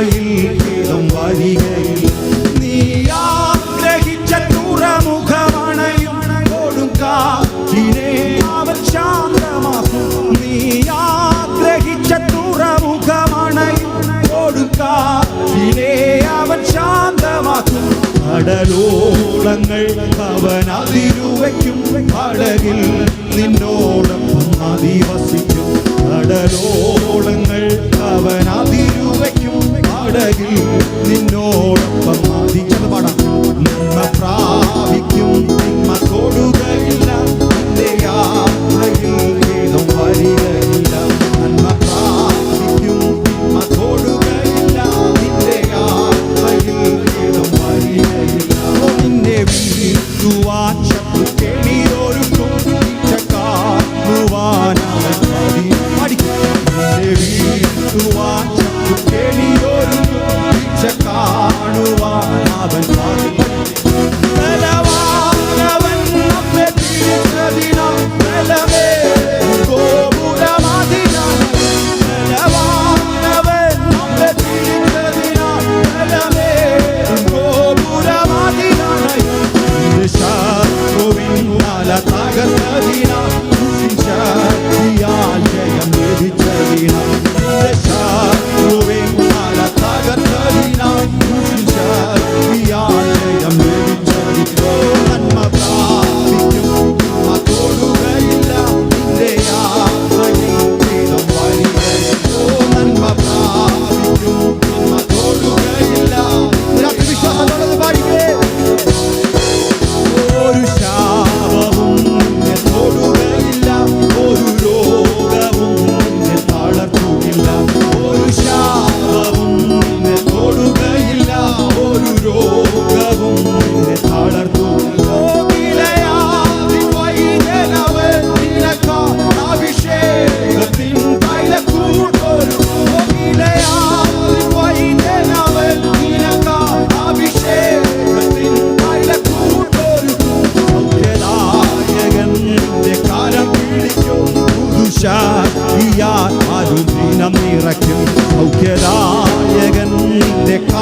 പാറയിൽ ഇളം നീ ആഗ്രഹിച്ച തുറമുഖമണയും കൊടുക്കാറ്റിനെ അവൻ ശാന്തമാക്കും. നീ ആഗ്രഹിച്ച തുറമുഖമണയും കൊടുക്കാറ്റിനെ അവൻ ശാന്തമാക്കും. കടലോളങ്ങൾ അവൻ അതിരുവയ്ക്കും. കടലിൽ നിന്നോടൊപ്പം അധിവസിക്കും കടലോളങ്ങൾ അവൻ അതിരുവയ്ക്കും. പടകിൽ നിന്നോടൊപ്പം മതിച്ചത് പടം. നന്മ പ്രാപിക്കും നന്മ കൊടുകയില്ല നിന്റെ യാത്രയിൽ വരികയില്ല. Hey.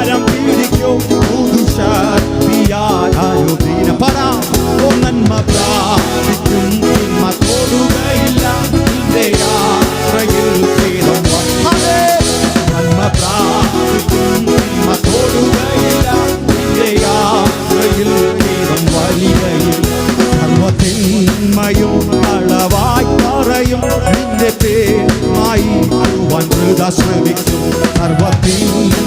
ഭാരം പീഡിക്കും. പുരുഷാർ ആരോഗ്യ പറ ഓ നന്മ പ്രാപിക്കും. നന്മ തോടുകയില്ല. യാത്രയിൽ ചെയ്തും നന്മ പ്രാപിക്കും. നന്മ തോടുകയില്ല. യാത്രയിൽ ചെയ്തും വലിയയിൽ സർവത്തിന്മയും അളവായി പറയും. നിന്റെ പേരുമായി അറിവാൻ ശ്രമിക്കും. സർവത്തിന്മ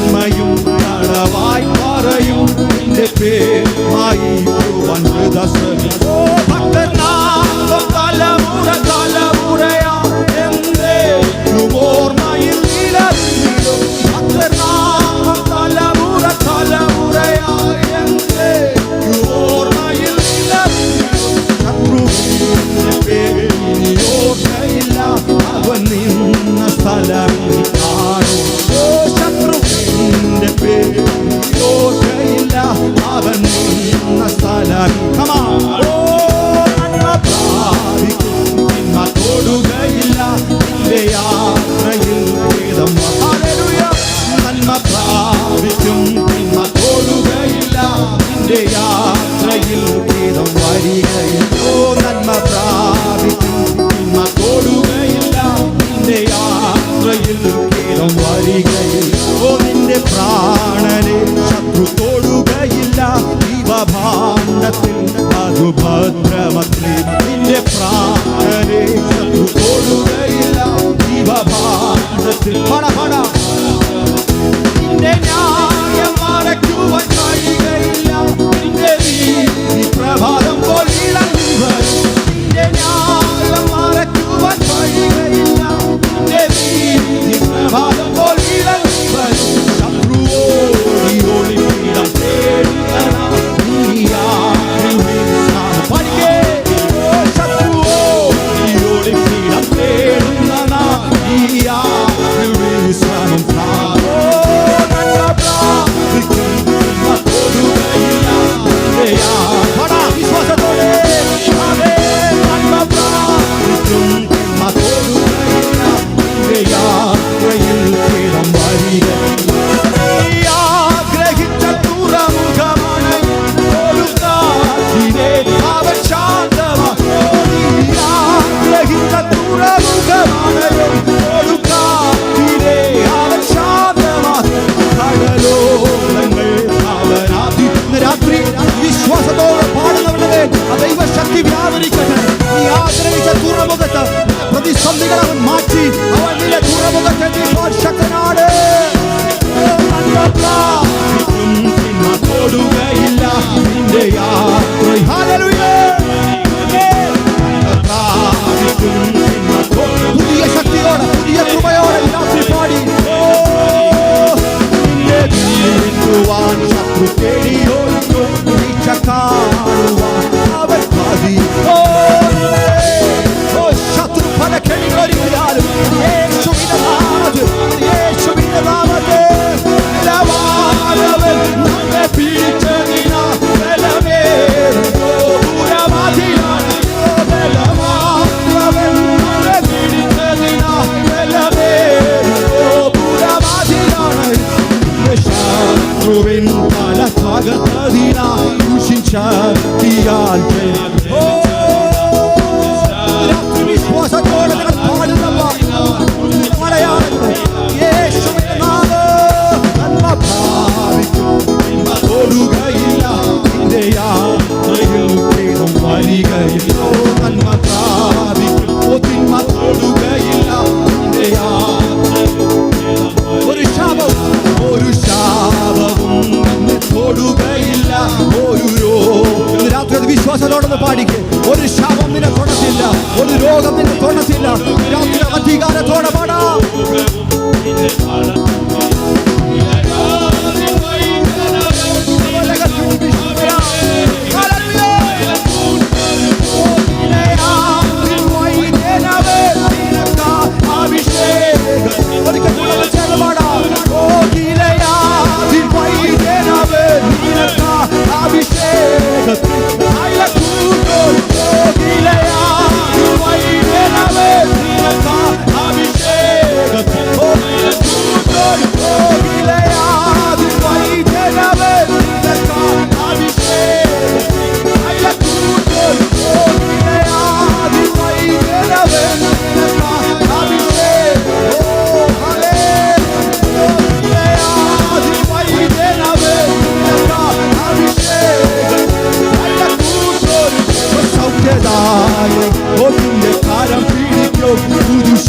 ഇന്ന് രാത്രി വിശ്വാസത്തോടൊന്ന് പാടിക്ക്. ഒരു ശാപം നിന്നെ തൊടത്തില്ല. ഒരു രോഗം നിന്നെ തൊടത്തില്ല. രാത്രി അധികാരത്തോടെ പാടാം.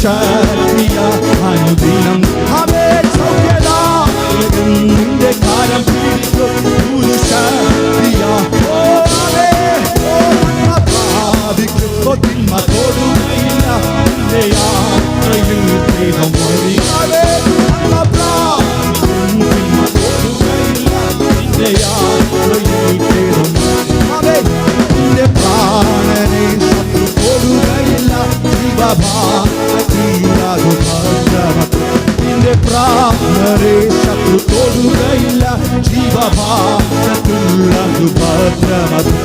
shine. Brahma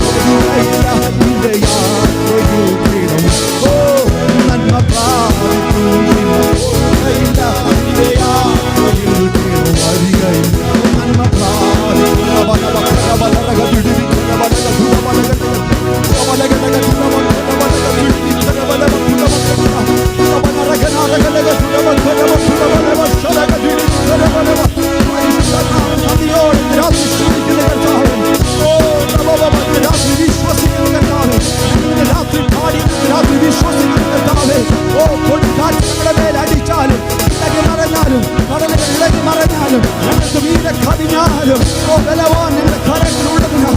കരക്കതിനാലും ബലവാൻ നിന്റെ കരത്തിലുള്ളതിനാൽ